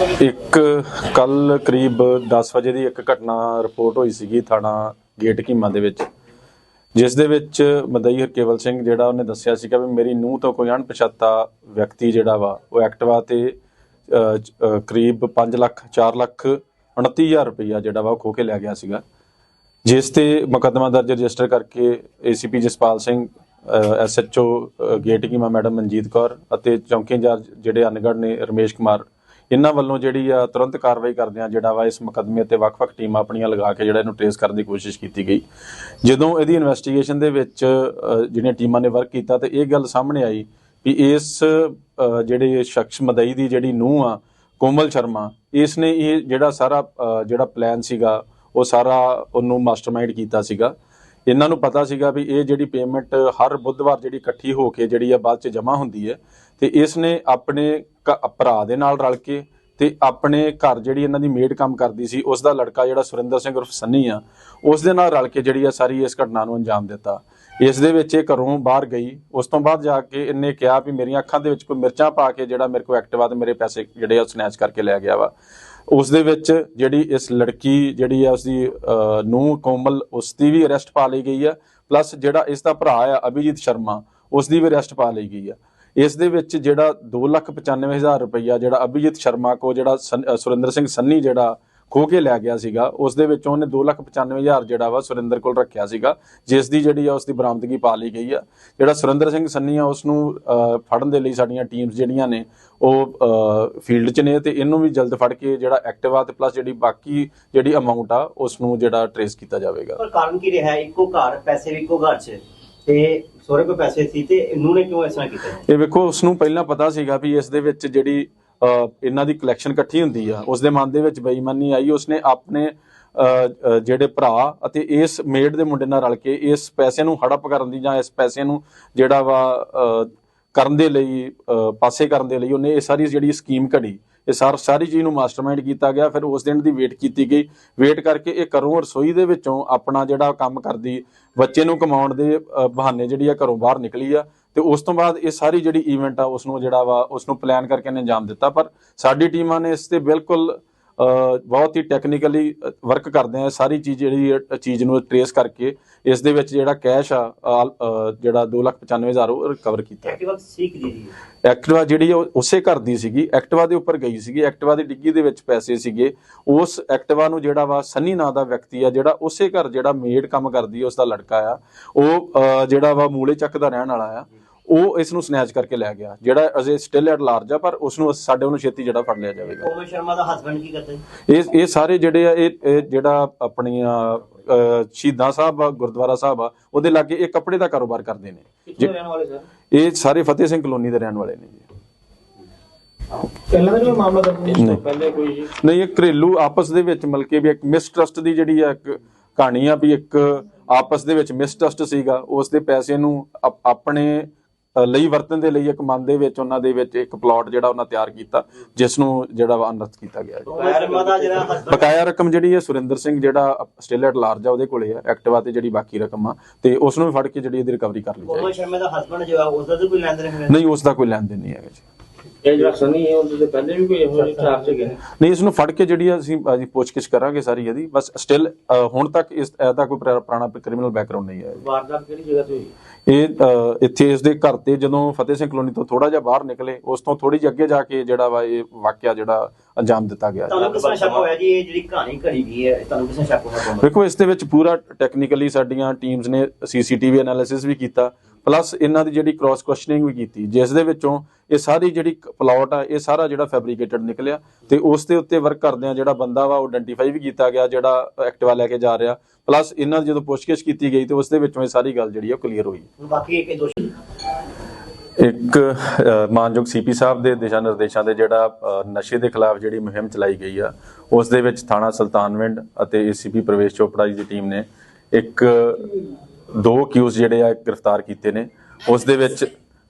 ਇੱਕ ਕੱਲ ਕਰੀਬ 10 ਵਜੇ ਦੀ ਇੱਕ ਘਟਨਾ ਰਿਪੋਰਟ ਹੋਈ ਸੀਗੀ ਥਾਣਾ ਗੇਟ ਕੀਮਾ ਦੇ ਵਿੱਚ, ਜਿਸ ਦੇ ਵਿੱਚ ਮਦਈ ਹਰਕੇਵਲ ਸਿੰਘ ਜਿਹੜਾ ਉਹਨੇ ਦੱਸਿਆ ਸੀਗਾ ਵੀ ਮੇਰੀ ਨੂੰਹ ਤੋਂ ਕੋਈ ਅਣਪਛਾਤਾ ਵਿਅਕਤੀ ਜਿਹੜਾ ਵਾ, ਉਹ ਐਕਟਿਵਾ ਤੇ ਕਰੀਬ 5 ਲੱਖ 4 ਲੱਖ 29000 ਰੁਪਈਆ ਜਿਹੜਾ ਵਾ ਉਹ ਖੋ ਕੇ ਲੈ ਗਿਆ ਸੀਗਾ। ਜਿਸ ਤੇ ਮੁਕੱਦਮਾ ਦਰਜ ਰਜਿਸਟਰ ਕਰਕੇ ACP Jaspal Singh SHO gate keema madam Manjeet Kaur ਅਤੇ ਚੌਂਕੀ ਇੰਚਾਰਜ ਜਿਹੜੇ ਅਨਗੜ ਨੇ ਰਮੇਸ਼ ਕੁਮਾਰ ਇਹਨਾਂ ਵੱਲੋਂ ਜਿਹੜੀ ਆ ਤੁਰੰਤ ਕਾਰਵਾਈ ਕਰਦੇ ਆ ਜਿਹੜਾ ਵਾ ਇਸ ਮੁਕੱਦਮੇ ਤੇ ਵੱਖ-ਵੱਖ ਟੀਮਾਂ ਆਪਣੀਆਂ ਲਗਾ ਕੇ ਜਿਹੜਾ ਇਹਨੂੰ ਟ੍ਰੇਸ ਕਰਨ ਦੀ ਕੋਸ਼ਿਸ਼ ਕੀਤੀ ਗਈ। ਜਦੋਂ ਇਹਦੀ ਇਨਵੈਸਟੀਗੇਸ਼ਨ ਦੇ ਵਿੱਚ ਜਿਹੜੀਆਂ ਟੀਮਾਂ ਨੇ ਵਰਕ ਕੀਤਾ ਤੇ ਇਹ ਗੱਲ ਸਾਹਮਣੇ ਆਈ ਵੀ ਇਸ ਜਿਹੜੇ ਸ਼ਖਸ ਮਦਈ ਦੀ ਜਿਹੜੀ ਨੂੰਹ ਆ, ਕੋਮਲ ਸ਼ਰਮਾ ਇਸ ਨੇ ਇਹ ਜਿਹੜਾ ਸਾਰਾ ਜਿਹੜਾ ਪਲਾਨ ਸੀਗਾ, ਉਹ ਸਾਰਾ ਉਹਨੂੰ ਮਾਸਟਰਮਾਈਂਡ ਕੀਤਾ ਸੀਗਾ। ਇਹਨਾਂ ਨੂੰ ਪਤਾ ਸੀਗਾ ਵੀ ਇਹ ਜਿਹੜੀ ਪੇਮੈਂਟ ਹਰ ਬੁੱਧਵਾਰ ਜਿਹੜੀ ਇਕੱਠੀ ਹੋ ਕੇ ਜਿਹੜੀ ਆ ਬਾਅਦ ਚ ਜਮ੍ਹਾਂ ਹੁੰਦੀ ਹੈ, ਤੇ ਇਸ ਨੇ ਆਪਣੇ ਕ- ਭਰਾ ਦੇ ਨਾਲ ਰਲ ਕੇ ਤੇ ਆਪਣੇ ਘਰ ਜਿਹੜੀ ਇਹਨਾਂ ਦੀ ਮੇਡ ਕੰਮ ਕਰਦੀ ਸੀ ਉਸ ਦਾ ਲੜਕਾ ਜਿਹੜਾ ਸੁਰਿੰਦਰ ਸਿੰਘ ਉਰਫ ਸੰਨੀ ਆ ਉਸ ਦੇ ਨਾਲ ਰਲ ਕੇ ਜਿਹੜੀ ਆ ਸਾਰੀ ਇਸ ਘਟਨਾ ਨੂੰ ਅੰਜਾਮ ਦਿੱਤਾ। ਇਸ ਦੇ ਵਿੱਚ ਇਹ ਘਰੋਂ ਬਾਹਰ ਗਈ, ਉਸ ਤੋਂ ਬਾਅਦ ਜਾ ਕੇ ਇਹਨੇ ਕਿਹਾ ਵੀ ਮੇਰੀਆਂ ਅੱਖਾਂ ਦੇ ਵਿੱਚ ਕੋਈ ਮਿਰਚਾਂ ਪਾ ਕੇ ਜਿਹੜਾ ਮੇਰੇ ਕੋਲ ਐਕਟਿਵਾ ਤੇ ਮੇਰੇ ਪੈਸੇ ਜਿਹੜੇ ਆ ਸਨੈਚ ਕਰਕੇ ਲੈ ਗਿਆ ਵਾ। ਉਸ ਦੇ ਵਿੱਚ ਜਿਹੜੀ ਇਸ ਲੜਕੀ ਜਿਹੜੀ ਆ ਉਸਦੀ ਨੂੰ ਕੋਮਲ ਉਸ ਦੀ ਵੀ ਅਰੈਸਟ ਪਾ ਲਈ ਗਈ ਆ। ਪਲੱਸ ਜਿਹੜਾ ਇਸ ਦਾ ਭਰਾ ਆ, ਅਭਿਜੀਤ ਸ਼ਰਮਾ ਉਸ ਦੀ ਵੀ ਅਰੈਸਟ ਪਾ ਲਈ ਗਈ ਆ। ਇਸ ਦੇ ਵਿੱਚ ਜਿਹੜਾ 295000 ਰੁਪਈਆ ਜਿਹੜਾ ਅਭਿਜੀਤ ਸ਼ਰਮਾ ਕੋ ਜਿਹੜਾ ਸਨ- ਸੁਰਿੰਦਰ ਸਿੰਘ ਸੰਨੀ ਜਿਹੜਾ ਖੋ ਕੇ ਲੈ ਗਿਆ ਸੀਗਾ। ਉਸ ਦੇ ਵਿੱਚੋਂ ਉਹਨੇ 295000 ਜਿਹੜਾ ਵਾ ਸੁਰਿੰਦਰ ਕੋਲ ਰੱਖਿਆ ਸੀਗਾ ਜਿਸ ਦੀ ਜਿਹੜੀ ਆ ਉਸ ਦੀ ਬਰਾਮਦਗੀ ਪਾ ਲਈ ਗਈ ਆ। ਜਿਹੜਾ ਸੁਰਿੰਦਰ ਸਿੰਘ ਸੰਨੀ ਆ ਉਸ ਨੂੰ ਫੜਨ ਦੇ ਲਈ ਸਾਡੀਆਂ ਟੀਮਸ ਜਿਹੜੀਆਂ ਨੇ ਉਹ ਫੀਲਡ 'ਚ ਨੇ ਤੇ ਇਹਨੂੰ ਵੀ ਜਲਦ ਫੜ ਕੇ ਜਿਹੜਾ ਐਕਟਿਵਾ ਤੇ ਪਲੱਸ ਜਿਹੜੀ ਬਾਕੀ ਜਿਹੜੀ ਅਮਾਉਂਟ ਆ ਉਸ ਨੂੰ ਜਿਹੜਾ ਟਰੇਸ ਕੀਤਾ ਜਾਵੇਗਾ। ਪਰ ਕਾਰਨ ਕੀ ਰਿਹਾ? ਇੱਕੋ ਘਰ ਪੈਸੇ ਵੀ ਇੱਕੋ ਘਰ 'ਚ। ਤੇ ਸੋਰੇ ਕੋ ਪੈਸੇ ਸੀ ਤੇ ਇਹਨੂੰ ਨੇ ਕਿਉਂ ਤਰ੍ਹਾਂ ਕੀਤਾ? ਇਹ ਵੇਖੋ ਉਸ ਨੂੰ ਪਹਿਲਾਂ ਪਤਾ ਸੀਗਾ ਵੀ ਇਸ ਦੇ ਵਿੱਚ ਜਿਹੜੀ ਇਹਨਾਂ ਦੀ ਕਲੈਕਸ਼ਨ ਇਕੱਠੀ ਹੁੰਦੀ ਆ। ਉਸ ਦੇ ਮਨ ਦੇ ਵਿੱਚ ਬੇਈਮਾਨੀ ਆਈ, ਉਸਨੇ ਆਪਣੇ ਜਿਹੜੇ ਭਰਾ ਅਤੇ ਇਸ ਮੇਡ ਦੇ ਮੁੰਡੇ ਨਾਲ ਰਲ ਕੇ ਇਸ ਪੈਸੇ ਨੂੰ ਹੜਪ ਕਰਨ ਦੀ ਜਾਂ ਇਸ ਪੈਸੇ ਨੂੰ ਜਿਹੜਾ ਵਾ ਕਰਨ ਦੇ ਲਈ ਪਾਸੇ ਕਰਨ ਦੇ ਲਈ ਉਹਨੇ ਇਹ ਸਾਰੀ ਜਿਹੜੀ ਸਕੀਮ ਘੜੀ, ਇਹ ਸਾਰ, ਸਾਰੀ ਚੀਜ਼ ਨੂੰ ਮਾਸਟਰਮਾਈਂਡ ਕੀਤਾ ਗਿਆ। ਫਿਰ ਉਸ ਦਿਨ ਦੀ ਵੇਟ ਕੀਤੀ ਗਈ। ਵੇਟ ਕਰਕੇ ਇਹ ਘਰੋਂ ਰਸੋਈ ਦੇ ਵਿੱਚੋਂ ਆਪਣਾ ਜਿਹੜਾ ਕੰਮ ਕਰਦੀ, ਬੱਚੇ ਨੂੰ ਕਮਾਉਣ ਦੇ ਬਹਾਨੇ ਜਿਹੜੀ ਆ ਘਰੋਂ ਬਾਹਰ ਨਿਕਲੀ ਆ। ਤੇ ਉਸ ਤੋਂ ਬਾਅਦ ਇਹ ਸਾਰੀ ਜਿਹੜੀ ਇਵੈਂਟ ਆ ਉਸ ਨੂੰ ਜਿਹੜਾ ਵਾ ਉਸ ਨੂੰ ਪਲਾਨ ਕਰਕੇ ਇਹਨੇ ਅੰਜਾਮ ਦਿੱਤਾ। ਪਰ ਸਾਡੀ ਟੀਮਾਂ ਨੇ ਇਸ ਤੇ ਬਿਲਕੁਲ ਬਹੁਤ ਹੀ ਟੈਕਨੀਕਲੀ ਵਰਕ ਕਰਦੇ ਆ। ਸਾਰੀ ਚੀਜ਼ ਜਿਹੜੀ ਚੀਜ਼ ਨੂੰ ਟਰੇਸ ਕਰਕੇ ਇਸ ਦੇ ਵਿੱਚ ਜਿਹੜਾ ਕੈਸ਼ ਆ ਜਿਹੜਾ 295000 ਉਹ ਰਿਕਵਰ ਕੀਤਾ। ਐਕਟਿਵਾ ਸੀਖ ਜੀ ਐਕਟਿਵਾ ਜਿਹੜੀ ਉਸੇ ਘਰ ਦੀ ਸੀਗੀ। ਐਕਟਿਵਾ ਦੇ ਉੱਪਰ ਗਈ ਸੀਗੀ। ਐਕਟਿਵਾ ਦੀ ਡਿੱਗੀ ਦੇ ਵਿੱਚ ਪੈਸੇ ਸੀਗੇ। ਉਸ ਐਕਟਿਵਾ ਨੂੰ ਜਿਹੜਾ ਵਾ ਸੰਨੀ ਨਾਂ ਦਾ ਵਿਅਕਤੀ ਆ ਜਿਹੜਾ ਉਸੇ ਘਰ ਜਿਹੜਾ ਮੇਡ ਕੰਮ ਕਰਦੀ ਉਸ ਦਾ ਲੜਕਾ ਆ। ਉਹ ਜਿਹੜਾ ਵਾ ਮੂਲੇ ਚੱਕ ਦਾ ਰਹਿਣ ਵਾਲਾ ਆ। ਉਹ ਇਸ ਨੂੰ ਸਨੈਚ ਕਰਕੇ ਲੈ ਗਿਆ ਜਿਹੜਾ ਅਜੇ ਸਟਿਲ ਐਟ ਲਾਰਜ ਆ ਪਰ ਉਸ ਨੂੰ ਸਾਡੇ ਉਹਨੂੰ ਛੇਤੀ ਜਿਹੜਾ ਫੜ ਲਿਆ ਜਾਵੇਗਾ। ਕੋਮਲ ਸ਼ਰਮਾ ਦਾ ਹਸਬੰਡ ਕੀ ਕਰਦਾ? ਇਹ ਇਹ ਸਾਰੇ ਜਿਹੜੇ ਆ ਇਹ ਇਹ ਜਿਹੜਾ ਆਪਣੀਆਂ ਸ਼ਹੀਦਾਂ ਸਾਹਿਬ ਆ ਗੁਰਦੁਆਰਾ ਸਾਹਿਬ ਆ ਉਹਦੇ ਲਾਗੇ ਇਹ ਕੱਪੜੇ ਦਾ ਕਾਰੋਬਾਰ ਕਰਦੇ ਨੇ। ਕਿੱਥੋਂ ਰਹਿਣ ਵਾਲੇ ਸਰ? ਇਹ ਸਾਰੇ ਫਤਿਹ ਸਿੰਘ ਕਲੋਨੀ ਦੇ ਰਹਿਣ ਵਾਲੇ ਨੇ ਜੀ। ਪਹਿਲਾਂ ਤਾਂ ਕੋਈ ਮਾਮਲਾ ਨਹੀਂ। ਪਹਿਲੇ ਕੋਈ ਜੀ? ਨਹੀਂ ਇਹ ਘਰੇਲੂ ਆਪਸ ਦੇ ਵਿੱਚ ਮਲਕੇ ਵੀ ਇੱਕ ਮਿਸਟਰਸਟ ਦੀ ਜਿਹੜੀ ਆ ਇੱਕ ਕਹਾਣੀ ਆ ਵੀ ਇੱਕ ਆਪਸ ਦੇ ਵਿੱਚ ਮਿਸਟਰਸਟ ਸੀਗਾ ਉਸ ਦੇ ਪੈਸੇ ਨੂੰ ਆਪ- ਆਪਣੇ ਲਈ ਵਰਤਣ ਦੇ ਲਈ ਇੱਕ ਮਨ ਦੇ ਵਿੱਚ ਉਹਨਾਂ ਦੇ ਵਿੱਚ ਇੱਕ ਪਲਾਟ ਜਿਹੜਾ ਉਹਨਾਂ ਤਿਆਰ ਕੀਤਾ ਜਿਸ ਨੂੰ ਜਿਹੜਾ ਅਨਰਥ ਕੀਤਾ ਗਿਆ ਬਕਾਇਆ ਰਕਮ ਜਿਹੜੀ ਹੈ ਸੁਰਿੰਦਰ ਸਿੰਘ ਜਿਹੜਾ ਸਟਿਲ ਐਟ ਲਾਰਜ ਆ ਉਹਦੇ ਕੋਲੇ ਆ ਐਕਟਿਵਾ ਤੇ ਜਿਹੜੀ ਬਾਕੀ ਰਕਮ ਆ ਤੇ ਉਸ ਨੂੰ ਵੀ ਫੜ ਕੇ ਜਿਹੜੀ ਇਹਦੀ ਰਿਕਵਰੀ ਕਰ ਲਈ ਕੋਮਲ ਜਾਏਗੀ। ਸ਼ਰਮਾ ਦਾ ਹਸਬੰਡ ਜੋ ਹੈ ਉਸ ਦਾ ਤਾਂ ਕੋਈ ਲੈਣ ਦੇਣ ਹੈ ਨਹੀਂ ਉਸ ਦਾ ਕੋਈ ਲੈਣ ਦੇਣ ਨਹੀਂ ਹੈਗਾ ਜੀ। ਇਹ ਜਿਹੜਾ ਸਨੀ ਹੈ ਉਹਦੇ ਤੇ ਪਹਿਲੇ ਵੀ ਕੋਈ ਇਹੋ ਜਿਹੇ ਚਾਰਜ ਨੇ। ਨਹੀਂ ਇਸ ਨੂੰ ਫੜ ਕੇ ਜਿਹੜੀ ਅਸੀਂ ਅਸੀਂ ਪੁੱਛਗਿੱਛ ਕਰਾਂਗੇ ਸਾਰੀ ਇਹਦੀ। ਬਸ ਸਟਿਲ ਹੁਣ ਤੱਕ ਇਸ ਇਹਦਾ ਕੋਈ ਪੁਰਾ- ਪੁਰਾਣਾ ਕ੍ਰਿਮੀਨਲ ਬੈਕਗ੍ਰਾਉਂਡ ਨਹੀਂ ਹੈ। ਵਾਰਦਾਤ ਕਿਹੜੀ ਜਗ੍ਹਾ ਤੇ ਹੋਈ? ਇਹ ਅ, ਇੱਥੇ ਇਸ ਦੇ ਘਰ ਤੇ ਜਦੋਂ ਫਤਿਹ ਸਿੰਘ ਕਲੋਨੀ ਤੋਂ ਥੋੜਾ ਜਿਹਾ ਬਾਹਰ ਨਿਕਲੇ ਉਸ ਤੋਂ ਥੋੜੀ ਜਿਹੀ ਅੱਗੇ ਜਾ ਕੇ ਜਿਹੜਾ ਵਾ ਇਹ ਵਾਕਿਆ ਜਿਹੜਾ ਅੰਜਾਮ ਦਿੱਤਾ ਗਿਆ। ਤੁਹਾਨੂੰ ਕਿਸ ਤਰ੍ਹਾਂ ਸ਼ੱਕ ਹੋਇਆ ਜੀ ਇਹ ਜਿਹੜੀ ਕਹਾਣੀ ਘੜੀ ਗਈ ਹੈ ਤੁਹਾਨੂੰ ਕਿਸ ਤਰ੍ਹਾਂ ਸ਼ੱਕ ਹੋਇਆ ਕੋਮਲ ਵੇਖੋ ਇਸ ਦੇ ਵਿੱਚ ਪੂਰਾ ਟੈਕਨੀਕਲੀ ਸਾਡੀਆਂ ਟੀਮਸ ਨੇ ਸੀਸੀਟੀਵੀ ਐਨਾਲਿਸਿਸ ਵੀ ਕੀਤਾ। ਪਲੱਸ ਇਹਨਾਂ ਦੀ ਜਿਹੜੀ ਕ੍ਰਾਸ ਕੁਐਸਚਨਿੰਗ ਵੀ ਕੀਤੀ ਜਿਸ ਦੇ ਵਿੱਚੋਂ ਇਹ ਸਾਰੀ ਜਿਹੜੀ ਪਲਾਟ ਆ ਇਹ ਸਾਰਾ ਜਿਹੜਾ ਫੈਬਰੀਕੇਟਡ ਨਿਕਲਿਆ ਤੇ ਉਸ ਦੇ ਉੱਤੇ ਵਰਕ ਕਰਦੇ ਆ ਜਿਹੜਾ ਬੰਦਾ ਵਾ ਉਹ ਆਇਡੈਂਟੀਫਾਈ ਵੀ ਕੀਤਾ ਗਿਆ ਜਿਹੜਾ ਐਕਟਿਵਾ ਲੈ ਕੇ ਜਾ ਰਿਹਾ। ਪਲੱਸ ਇਹਨਾਂ ਦੀ ਜਦੋਂ ਪੁੱਛਗਿੱਛ ਕੀਤੀ ਗਈ ਤੇ ਉਸ ਦੇ ਵਿੱਚੋਂ ਇਹ ਸਾਰੀ ਗੱਲ ਜਿਹੜੀ ਆ ਕਲੀਅਰ ਹੋਈ। ਬਾਕੀ ਇੱਕ ਦੋਸ਼ੀ ਇੱਕ ਮਾਨਯੋਗ ਸੀਪੀ ਸਾਹਿਬ ਦੇ ਦਿਸ਼ਾ ਨਿਰਦੇਸ਼ਾਂ ਦੇ ਜਿਹੜਾ ਨਸ਼ੇ ਦੇ ਖਿਲਾਫ ਜਿਹੜੀ ਮੁਹਿੰਮ ਚਲਾਈ ਗਈ ਆ ਉਸ ਦੇ ਵਿੱਚ ਥਾਣਾ ਸੁਲਤਾਨਵਿੰਡ ਅਤੇ ਏਸੀਪੀ ਪ੍ਰਵੇਸ਼ ਚੋਪੜਾ ਜੀ ਦੀ ਟੀਮ ਨੇ ਇੱਕ ਦੋ ਕਿਊਜ਼ ਜਿਹੜੇ ਆ ਗ੍ਰਿਫਤਾਰ ਕੀਤੇ ਨੇ। ਉਸ ਦੇ ਵਿੱਚ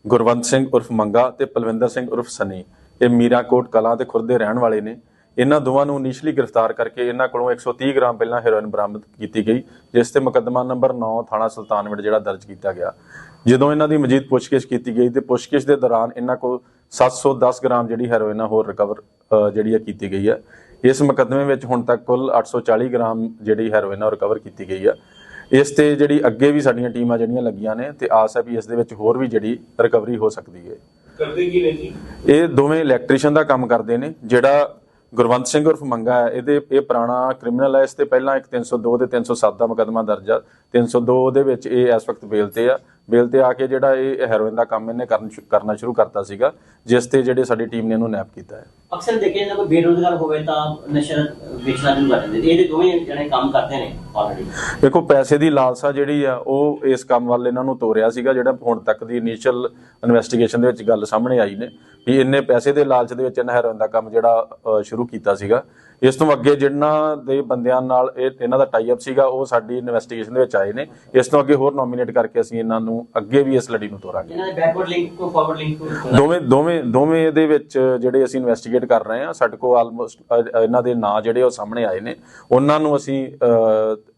ਗੁਰਵੰਤ ਸਿੰਘ ਉਰਫ ਮੰਗਾ ਤੇ ਪਲਵਿੰਦਰ ਸਿੰਘ ਉਰਫ ਸਨੀ। ਇਹ ਮੀਰਾਕੋਟ ਕਲਾਂ ਤੇ ਖੁਰਦੇ ਰਹਿਣ ਵਾਲੇ ਨੇ। ਇਹਨਾਂ ਦੋਵਾਂ ਨੂੰ ਇਨੀਸ਼ੀਅਲੀ ਗ੍ਰਿਫਤਾਰ ਕਰਕੇ ਇਹਨਾਂ ਕੋਲੋਂ 130 ਗ੍ਰਾਮ ਪਹਿਲਾਂ ਹੈਰੋਇਨ ਬਰਾਮਦ ਕੀਤੀ ਗਈ, ਜਿਸ ਤੇ ਮੁਕੱਦਮਾ ਨੰਬਰ 9 ਥਾਣਾ ਸੁਲਤਾਨਵਿੰਡ ਜਿਹੜਾ ਦਰਜ ਕੀਤਾ ਗਿਆ। ਜਦੋਂ ਇਹਨਾਂ ਦੀ ਮਜੀਦ ਪੁੱਛਗਿੱਛ ਕੀਤੀ ਗਈ ਤੇ ਪੁੱਛਗਿੱਛ ਦੇ ਦੌਰਾਨ ਇਹਨਾਂ ਕੋਲ 710 ਗ੍ਰਾਮ ਜਿਹੜੀ ਹੈਰੋਇਨ ਆ, ਹੋਰ ਰਿਕਵਰ ਜਿਹੜੀ ਆ ਕੀਤੀ ਗਈ ਹੈ ਇਸ ਮੁਕੱਦਮੇ ਵਿੱਚ ਹੁਣ ਤੱਕ ਕੁੱਲ 840 ਗ੍ਰਾਮ ਜਿਹੜੀ ਹੈਰੋਇਨ ਆ ਰਿਕਵਰ ਕੀਤੀ ਗਈ ਆ। ਇਸ ਤੇ ਜਿਹੜੀ ਅੱਗੇ ਵੀ ਸਾਡੀਆਂ ਟੀਮਾਂ ਜਿਹੜੀਆਂ ਲੱਗੀਆਂ ਨੇ ਤੇ ਆਸ ਹੈ ਵੀ ਇਸ ਦੇ ਵਿੱਚ ਹੋਰ ਵੀ ਜਿਹੜੀ ਰਿਕਵਰੀ ਹੋ ਸਕਦੀ ਹੈ। ਕਰਦੇ ਕੀ ਨੇ ਜੀ? ਇਹ ਦੋਵੇਂ ਇਲੈਕਟ੍ਰੀਸ਼ੀਅਨ ਦਾ ਕੰਮ ਕਰਦੇ ਨੇ ਜਿਹੜਾ ਗੁਰਵੰਤ ਸਿੰਘ ਉਰਫ ਮੰਗਾ ਹੈ ਇਹਦੇ ਇਹ ਪੁਰਾਣਾ ਕ੍ਰਿਮੀਨਲ ਹੈ ਇਸ ਤੇ ਪਹਿਲਾਂ ਇੱਕ 302 ਤੇ 307 ਦਾ ਮੁਕੱਦਮਾ ਦਰਜ ਆ। 302 ਦੇ ਵਿੱਚ ਇਹ ਇਸ ਵਕਤ ਬੇਲ ਤੇ ਆ। ਬੇਲ ਤੇ ਆ ਕੇ ਜਿਹੜਾ ਇਹ ਹੈਰੋਇਨ ਦਾ ਕੰਮ ਇਹਨੇ ਕਰਨ ਕਰਨਾ ਸ਼ੁਰੂ ਕਰਤਾ ਸੀਗਾ ਜਿਸ ਤੇ ਜਿਹੜੇ ਸਾਡੀ ਟੀਮ ਨੇ ਇਹਨੂੰ ਨੈਪ ਕੀਤਾ ਹੈ। ਅਕਸਰ ਦੇਖਿਆ ਜਾਂਦਾ ਕੋਈ ਬੇਰੋਜ਼ਗਾਰ ਹੋਵੇ ਤਾਂ ਨਸ਼ਾ ਵੇਚਣਾ ਸ਼ੁਰੂ ਕਰ ਦਿੰਦੇ। ਇਹਦੇ ਦੋਵੇਂ ਜਣੇ ਕੰਮ ਕਰਦੇ ਨੇ ਆਲਰੇਡੀ ਦੇਖੋ ਪੈਸੇ ਦੀ ਲਾਲਸਾ ਜਿਹੜੀ ਆ ਉਹ ਇਸ ਕੰਮ ਵੱਲ ਇਹਨਾਂ ਨੂੰ ਤੋਰਿਆ ਸੀਗਾ ਜਿਹੜਾ ਹੁਣ ਤੱਕ ਦੀ ਇਨੀਸ਼ੀਅਲ ਇਨਵੈਸਟੀਗੇਸ਼ਨ ਦੇ ਵਿੱਚ ਗੱਲ ਸਾਹਮਣੇ ਆਈ ਨੇ ਵੀ ਇੰਨੇ ਪੈਸੇ ਦੇ ਲਾਲਚ ਦੇ ਵਿੱਚ ਇਹਨਾਂ ਹੈਰੋਇਨ ਦਾ ਕੰਮ ਜਿਹੜਾ ਸ਼ੁਰੂ ਕੀਤਾ ਸੀਗਾ। ਇਸ ਤੋਂ ਅੱਗੇ ਜਿਨ੍ਹਾਂ ਦੇ ਬੰਦਿਆਂ ਨਾਲ ਇਹ ਇਹਨਾਂ ਦਾ ਟਾਈ ਅਪ ਸੀਗਾ ਉਹ ਸਾਡੀ ਇਨਵੈਸਟੀਗੇਸ਼ਨ ਦੇ ਵਿੱਚ ਆਏ ਨੇ। ਇਸ ਤੋਂ ਅੱਗੇ ਹੋਰ ਨੋਮੀਨੇਟ ਕਰਕੇ ਅਸੀਂ ਇਹਨਾਂ ਨੂੰ ਅੱਗੇ ਵੀ ਇਸ ਲੜੀ ਨੂੰ ਤੋਰਾਂਗੇ। ਇਹਨਾਂ ਦੇ ਬੈਕਵਰਡ ਲਿੰਕ ਕੋ ਫਾਰਵਰਡ ਲਿੰਕ ਕੋ ਦੋਵੇਂ ਦੋਵੇਂ ਦੋਵੇਂ ਇਹਦੇ ਵਿੱਚ ਜਿਹੜੇ ਅਸੀਂ ਇਨਵੈਸਟੀਗੇਟ ਕਰ ਰਹੇ ਹਾਂ ਸਾਡੇ ਕੋਲ ਆਲਮੋਸਟ ਇਹਨਾਂ ਦੇ ਨਾਂ ਜਿਹੜੇ ਉਹ ਸਾਹਮਣੇ ਆਏ ਨੇ। ਉਹਨਾਂ ਨੂੰ ਅਸੀਂ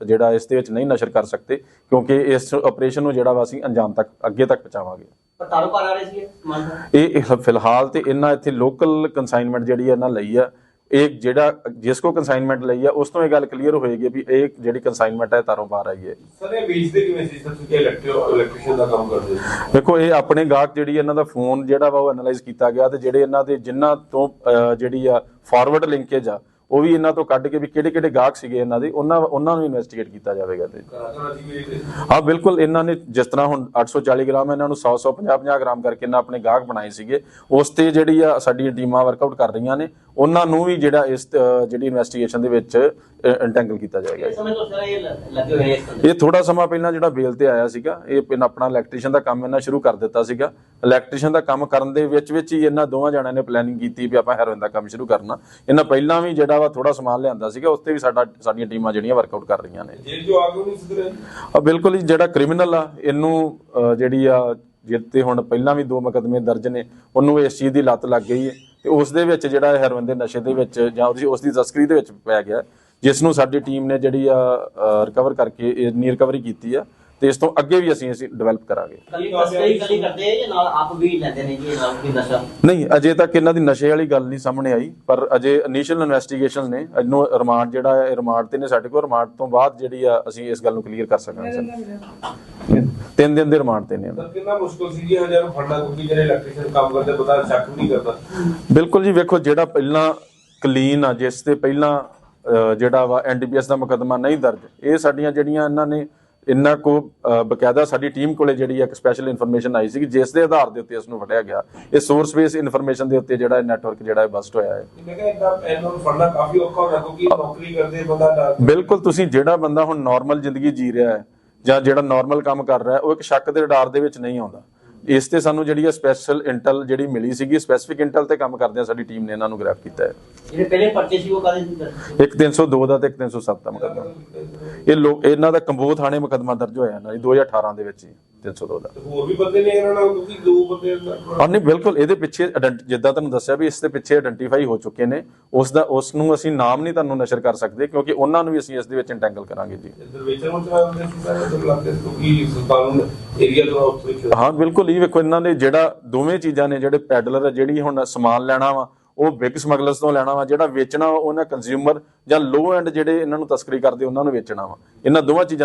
ਜਿਹੜਾ ਇਸ ਦੇ ਵਿੱਚ ਨਹੀਂ ਨਸ਼ਰ ਕਰ ਸਕਦੇ ਕਿਉਂਕਿ ਇਸ ਆਪਰੇਸ਼ਨ ਨੂੰ ਜਿਹੜਾ ਵਾ ਅਸੀਂ ਅੰਜਾਮ ਤੱਕ ਅੱਗੇ ਤੱਕ ਪਹੁੰਚਾਵਾਂਗੇ। ਪਰ ਕਾਰੋਬਾਰ ਆ ਰਹੇ ਸੀ ਇਹ ਇਹ ਫਿਲਹਾਲ ਤੇ ਇਹਨਾਂ ਇੱਥੇ ਲੋਕਲ ਕਨਸਾਈਨਮੈਂਟ ਜਿਹੜੀ ਇਹਨਾਂ ਲਈ ਆ ਇਹ ਜਿਹੜਾ ਜਿਸ ਕੋ ਕਨਸਾਈਨਮੈਂਟ ਲਈ ਆ ਉਸ ਤੋਂ ਇਹ ਗੱਲ ਕਲੀਅਰ ਹੋਏਗੀ ਵੀ ਇਹ ਜਿਹੜੀ ਕਨਸਾਈਨਮੈਂਟ ਹੈ ਤਾਰੋਂ ਬਾਹਰ ਆਈ ਹੈ ਸਰ ਇਹ ਵੇਚਦੇ ਕਿਵੇਂ ਸੀ? ਸਰ ਤੁਸੀਂ ਇਲੈਕਟ੍ਰੋ ਇਲੈਕਟ੍ਰੀਸ਼ੀਅਨ ਦਾ ਕੰਮ ਕਰਦੇ ਸੀ। ਦੇਖੋ ਇਹ ਆਪਣੇ ਗਾਹਕ ਜਿਹੜੀ ਇਹਨਾਂ ਦਾ ਫੋਨ ਜਿਹੜਾ ਵਾ ਉਹ ਐਨਾਲਾਈਜ਼ ਕੀਤਾ ਗਿਆ ਤੇ ਜਿਹੜੇ ਇਹਨਾਂ ਦੇ ਜਿਨ੍ਹਾਂ ਤੋਂ ਜਿਹੜੀ ਆ ਫਾਰਵਰਡ ਲਿੰਕੇਜ ਆ ਉਹ ਵੀ ਇਹਨਾਂ ਤੋਂ ਕੱਢ ਕੇ ਵੀ ਕਿਹੜੇ ਕਿਹੜੇ ਗਾਹਕ ਸੀਗੇ ਇਹਨਾਂ ਦੇ, ਉਹਨਾਂ ਉਹਨਾਂ ਨੂੰ ਇਨਵੈਸਟੀਗੇਟ ਕੀਤਾ ਜਾਵੇਗਾ ਤੇ। ਜੀ ਹਾਂ, ਬਿਲਕੁਲ ਇਹਨਾਂ ਨੇ ਜਿਸ ਤਰ੍ਹਾਂ ਹੁਣ 840 ਗ੍ਰਾਮ ਇਹਨਾਂ ਨੂੰ 100 100 50 50 ਗ੍ਰਾਮ ਕਰਕੇ ਇਹਨਾਂ ਆਪਣੇ ਗਾਹਕ ਬਣਾਏ ਸੀਗੇ, ਉਸ ਤੇ ਜਿਹੜੀ ਆ ਸਾਡੀਆਂ ਟੀਮਾਂ ਵਰਕਆਊਟ ਕਰ ਰਹੀਆਂ ਨੇ, ਉਹਨਾਂ ਨੂੰ ਵੀ ਜਿਹੜਾ ਇਸ ਜਿਹੜੀ ਇਨਵੈਸਟੀਗੇਸ਼ਨ ਦੇ ਵਿੱਚ ਇੰਟੈਂਗਲ ਕੀਤਾ ਜਾਏਗਾ ਇਸ ਸਮੇਂ ਤੋਂ ਸਰ ਇਹ ਥੋੜਾ ਸਮਾਂ। ਪਹਿਲਾਂ ਜਿਹੜਾ ਬੇਲ ਤੇ ਆਇਆ ਸੀਗਾ ਇਹ ਪਿੰਨ ਆਪਣਾ ਇਲੈਕਟ੍ਰੀਸ਼ੀਅਨ ਦਾ ਕੰਮ ਇਹਨਾਂ ਸ਼ੁਰੂ ਕਰ ਦਿੱਤਾ ਸੀਗਾ। ਇਲੈਕਟ੍ਰੀਸ਼ੀਅਨ ਦਾ ਕੰਮ ਕਰਨ ਦੇ ਵਿੱਚ ਵਿੱਚ ਹੀ ਇਹਨਾਂ ਦੋਵਾਂ ਜਣਿਆਂ ਨੇ ਪਲੈਨਿੰਗ ਕੀਤੀ ਵੀ ਆਪਾਂ ਹੈਰੋਇਨ ਦਾ ਕੰਮ ਸ਼ੁਰੂ ਕਰਨਾ। ਇਹਨਾਂ ਪਹਿਲਾਂ ਵੀ ਜਿਹੜਾ ਵਾ ਥੋੜਾ ਸਮਾਨ ਲਿਆਂਦਾ ਸੀਗਾ ਉਸ ਤੇ ਵੀ ਸਾਡਾ ਸਾਡੀਆਂ ਟੀਮਾਂ ਜਿਹੜੀਆਂ ਵਰਕਆਊਟ ਕਰ ਰਹੀਆਂ ਨੇ। ਜੇਲ੍ਹ ਜੋ ਆ ਕੇ ਨਹੀਂ ਸੁਧਰੇ? ਆ ਬਿਲਕੁਲ ਹੀ ਜਿਹੜਾ ਕ੍ਰਿਮੀਨਲ ਆ ਇਹਨੂੰ ਜਿਹੜੀ ਆ ਜਿੱਤੇ ਹੁਣ ਪਹਿਲਾਂ ਵੀ ਦੋ ਮੁਕੱਦਮੇ ਦਰਜ ਨੇ ਉਹਨੂੰ ਇਸ ਚੀਜ਼ ਦੀ ਲੱਤ ਲੱਗ ਗਈ ਹੈ ਤੇ ਉਸ ਦੇ ਵਿੱਚ ਜਿਹੜਾ ਹੈਰੋਇਨ ਦੇ ਨਸ਼ੇ ਦੇ ਵਿੱਚ ਜਾਂ ਉਸ ਦੀ ਤਸਕਰੀ ਦੇ ਵਿੱਚ ਪੈ ਗਿਆ ਜਿਸ ਨੂੰ ਸਾਡੀ ਟੀਮ ਨੇ ਜਿਹੜੀ ਆ ਰਿਕਵਰ ਕਰਕੇ ਇਹ ਨੀ ਰਿਕਵਰੀ ਕੀਤੀ ਆ ਤੇ ਇਸ ਤੋਂ ਅੱਗੇ ਵੀ ਅਸੀਂ ਅਸੀਂ ਡਿਵੈਲਪ ਕਰਾਂਗੇ। ਕਲੀ ਤਸਕਰੀ ਕਲੀ ਕਰਦੇ ਆ ਜਾਂ ਨਾਲ ਆਪ ਵੀ ਲੈਂਦੇ ਨੇ ਜੀ ਨਾਲ ਕੋਈ ਨਸ਼ਾ? ਨਹੀਂ ਅਜੇ ਤੱਕ ਇਹਨਾਂ ਦੀ ਨਸ਼ੇ ਵਾਲੀ ਗੱਲ ਨਹੀਂ ਸਾਹਮਣੇ ਆਈ ਪਰ ਅਜੇ ਇਨੀਸ਼ੀਅਲ ਇਨਵੈਸਟੀਗੇਸ਼ਨਸ ਨੇ ਇਹਨੂੰ ਰਿਮਾਂਡ ਜਿਹੜਾ ਹੈ ਰਿਮਾਂਡ ਤੇ ਨੇ ਸਾਡੇ ਕੋਲ ਰਿਮਾਂਡ ਤੋਂ ਬਾਅਦ ਜਿਹੜੀ ਆ ਅਸੀਂ ਇਸ ਗੱਲ ਨੂੰ ਕਲੀਅਰ ਕਰ ਸਕਾਂਗੇ ਸਰ। ਤਿੰਨ ਦਿਨ ਦੇ ਰਿਮਾਂਡ ਤੇ ਨੇ ਸਰ ਕਿੰਨਾ ਮੁਸ਼ਕਲ ਸੀ ਜੀ ਹਜ਼ਾਰ ਨੂੰ ਫੜਨਾ ਕਿਉਂਕਿ ਜਿਹੜੇ ਇਲੈਕਟ੍ਰੀਸ਼ੀਅਨ ਕੰਮ ਕਰਦੇ ਪਤਾ ਸ਼ੱਕ ਵੀ ਨਹੀਂ ਕਰਦਾ। ਬਿਲਕੁਲ ਜੀ ਵੇਖੋ ਜਿਹੜਾ ਪਹਿਲਾਂ ਕਲੀਨ ਆ ਜਿਸ ਤੇ ਪਹਿਲਾਂ ਜਿਹੜਾ ਵਾ ਐਨਡੀਪੀਐਸ ਦਾ ਮੁਕੱਦਮਾ ਨਹੀਂ ਦਰਜ ਇਹ ਸਾਡੀਆਂ ਜਿਹੜੀਆਂ ਇਹਨਾਂ ਨੇ ਇਹਨਾਂ ਕੋ ਬਕਾਇਦਾ ਸਾਡੀ ਟੀਮ ਕੋਲੇ ਜਿਹੜੀ ਇੱਕ ਸਪੈਸ਼ਲ ਇਨਫੋਰਮੇਸ਼ਨ ਆਈ ਸੀ ਜਿਸ ਦੇ ਆਧਾਰ ਦੇ ਉੱਤੇ ਇਸ ਨੂੰ ਫੜਿਆ ਗਿਆ। ਇਹ ਸੋਰਸ ਬੇਸ ਇਨਫੋਰਮੇਸ਼ਨ ਦੇ ਉੱਤੇ ਜਿਹੜਾ ਨੈਟਵਰਕ ਜਿਹੜਾ ਹੈ ਬਸਟ ਹੋਇਆ ਹੈ। ਮੈਂ ਕਿਹਾ ਇਦਾਂ ਇਹਨਾਂ ਨੂੰ ਫੜਨਾ ਕਾਫੀ ਔਖਾ ਹੁੰਦਾ ਕਿਉਂਕਿ ਨੌਕਰੀ ਕਰਦੇ ਬੰਦਾ ਡਰ ਬਿਲਕੁਲ ਤੁਸੀਂ ਜਿਹੜਾ ਬੰਦਾ ਹੁਣ ਨਾਰਮਲ ਜ਼ਿੰਦਗੀ ਜੀ ਰਿਹਾ ਹੈ ਜਾਂ ਜਿਹੜਾ ਨਾਰਮਲ ਕੰਮ ਕਰ ਰਿਹਾ ਹੈ ਉਹ ਇੱਕ ਸ਼ੱਕ ਦੇ ਡਰ ਦੇ ਵਿੱਚ ਨਹੀਂ ਆਉਂਦਾ। ਇਸ ਤੇ ਸਾਨੂੰ ਜਿਹੜੀ ਹੈ ਸਪੈਸ਼ਲ ਇੰਟੈਲ ਜਿਹੜੀ ਮਿਲੀ ਸੀਗੀ ਸਪੈਸੀਫਿਕ ਇੰਟੈਲ ਤੇ ਕੰਮ ਕਰਦੇ ਆ ਸਾਡੀ ਟੀਮ ਨੇ ਇਹਨਾਂ ਨੂੰ ਗ੍ਰਿਫਤ ਕੀਤਾ ਹੈ। ਜਿਹੜੇ ਪਹਿਲੇ ਪਰਚੇ ਸੀ ਉਹ ਕਾਦੇ ਸੀ? ਇੱਕ 302 ਦਾ ਤੇ ਇੱਕ 307 ਦਾ ਮੁਕੱਦਮਾ। ਇਹ ਲੋਕ ਇਹਨਾਂ ਦਾ ਕੰਬੋਹ ਥਾਣੇ ਮੁਕੱਦਮਾ ਦਰਜ ਹੋਇਆ ਦੀ 2018 ਦੇ ਵਿੱਚ ਹੀ। 302 ਦਾ ਤੇ ਹੋਰ ਵੀ ਬੰਦੇ ਨੇ ਇਹਨਾਂ ਨਾਲ ਕਿਉਂਕਿ ਦੋ ਬੰਦੇ ਹਾਂ ਨਹੀਂ ਬਿਲਕੁਲ ਇਹਦੇ ਪਿੱਛੇ ident- ਜਿੱਦਾਂ ਤੁਹਾਨੂੰ ਦੱਸਿਆ ਵੀ ਇਸ ਦੇ ਪਿੱਛੇ ਆਇਡੈਂਟੀਫਾਈ ਹੋ ਚੁੱਕੇ ਨੇ ਉਸ ਦਾ ਉਸ ਨੂੰ ਅਸੀਂ ਨਾਮ ਨਹੀਂ ਤੁਹਾਨੂੰ ਨਸ਼ਰ ਕਰ ਸਕਦੇ ਕਿਉਂਕਿ ਉਹਨਾਂ ਨੂੰ ਵੀ ਅਸੀਂ ਇਸ ਦੇ ਵਿੱਚ ਇੰਟੈਂਗਲ ਕਰਾਂਗੇ ਜੀ। ਇੱਧਰ ਵੇਚਣ ਨੂੰ ਚਲਾ ਦਿੰਦੇ ਸੀ ਸਾਰੇ ਇੱਧਰ ਲੱਗਦੇ ਸੀ ਕਿਉਂਕਿ ਕਾਨੂੰਨ ਏਰੀਆ ਤੋਂ ਉੱਥੇ ਖਿਲਾ ਹਾਂ ਬਿਲਕੁਲ ਇਹ ਵੇਖੋ ਇਹਨਾਂ ਨੇ ਜਿਹੜਾ ਦੋਵੇਂ ਚੀਜ਼ਾਂ ਨੇ ਜਿਹੜੇ ਪੈਡਲਰ ਆ ਜਿਹੜੀ ਹੁਣ ਸਮਾਨ ਲੈਣਾ ਵਾ ਉਹ ਬਿਗ ਸਮਗਲਰਸ ਤੋਂ ਲੈਣਾ ਵਾ ਜਿਹੜਾ ਵੇਚਣਾ ਵਾ, ਉਹਨਾਂ ਕੰਜ਼ਿਊਮਰ ਜਾਂ ਲੋ ਐਂਡ ਜਿਹੜੇ ਇਹਨਾਂ ਨੂੰ ਤਸਕਰੀ ਕਰਦੇ ਉਹਨਾਂ ਨੂੰ ਵੇਚਣਾ ਵਾ। ਇਹਨਾਂ ਦੋਵਾਂ ਚੀਜ਼ਾਂ